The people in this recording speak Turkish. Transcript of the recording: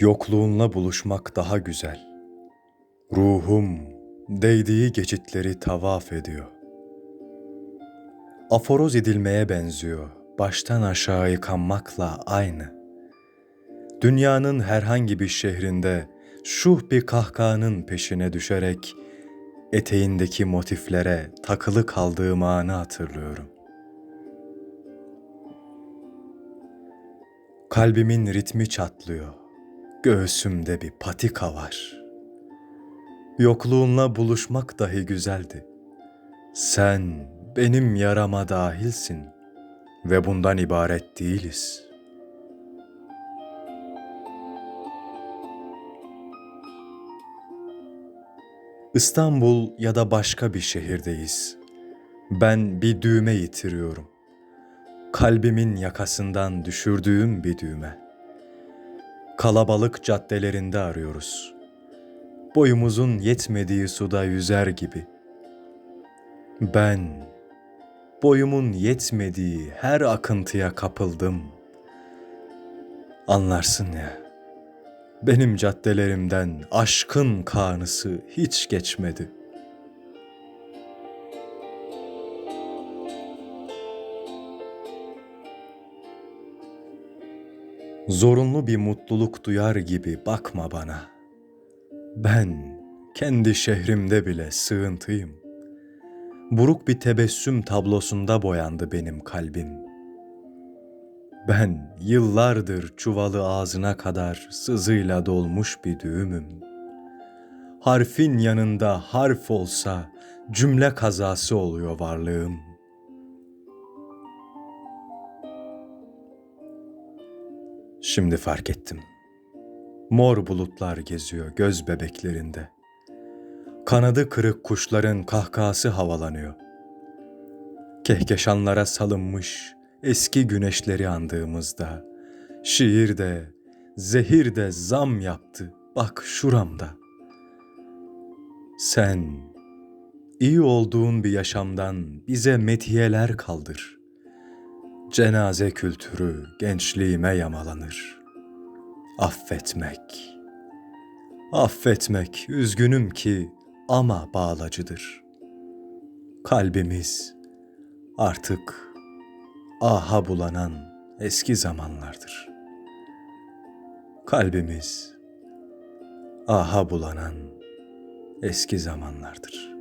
Yokluğunla buluşmak daha güzel. Ruhum değdiği geçitleri tavaf ediyor. Aforoz edilmeye benziyor. Baştan aşağı yıkanmakla aynı. Dünyanın herhangi bir şehrinde şuh bir kahkahanın peşine düşerek eteğindeki motiflere takılı kaldığım anı hatırlıyorum. Kalbimin ritmi çatlıyor. Göğsümde bir patika var. Yokluğunla buluşmak dahi güzeldi. Sen benim yarama dahilsin ve bundan ibaret değiliz. İstanbul ya da başka bir şehirdeyiz. Ben bir düğme yitiriyorum. Kalbimin yakasından düşürdüğüm bir düğme. Kalabalık caddelerinde arıyoruz. Boyumuzun yetmediği suda yüzer gibi. Ben boyumun yetmediği her akıntıya kapıldım. Anlarsın ya. Benim caddelerimden aşkın kanısı hiç geçmedi. Zorunlu bir mutluluk duyar gibi bakma bana. Ben kendi şehrimde bile sığıntıyım. Buruk bir tebessüm tablosunda boyandı benim kalbim. Ben yıllardır çuvalı ağzına kadar sızıyla dolmuş bir düğümüm. Harfin yanında harf olsa cümle kazası oluyor varlığım. Şimdi fark ettim. Mor bulutlar geziyor göz bebeklerinde. Kanadı kırık kuşların kahkahası havalanıyor. Kehkeşanlara salınmış eski güneşleri andığımızda şiir de zehir de zam yaptı bak şuramda. Sen iyi olduğun bir yaşamdan bize metiyeler kaldır. Cenaze kültürü gençliğime yamalanır. Affetmek. Affetmek üzgünüm ki ama bağlacıdır. Kalbimiz artık aha bulanan eski zamanlardır. Kalbimiz aha bulanan eski zamanlardır.''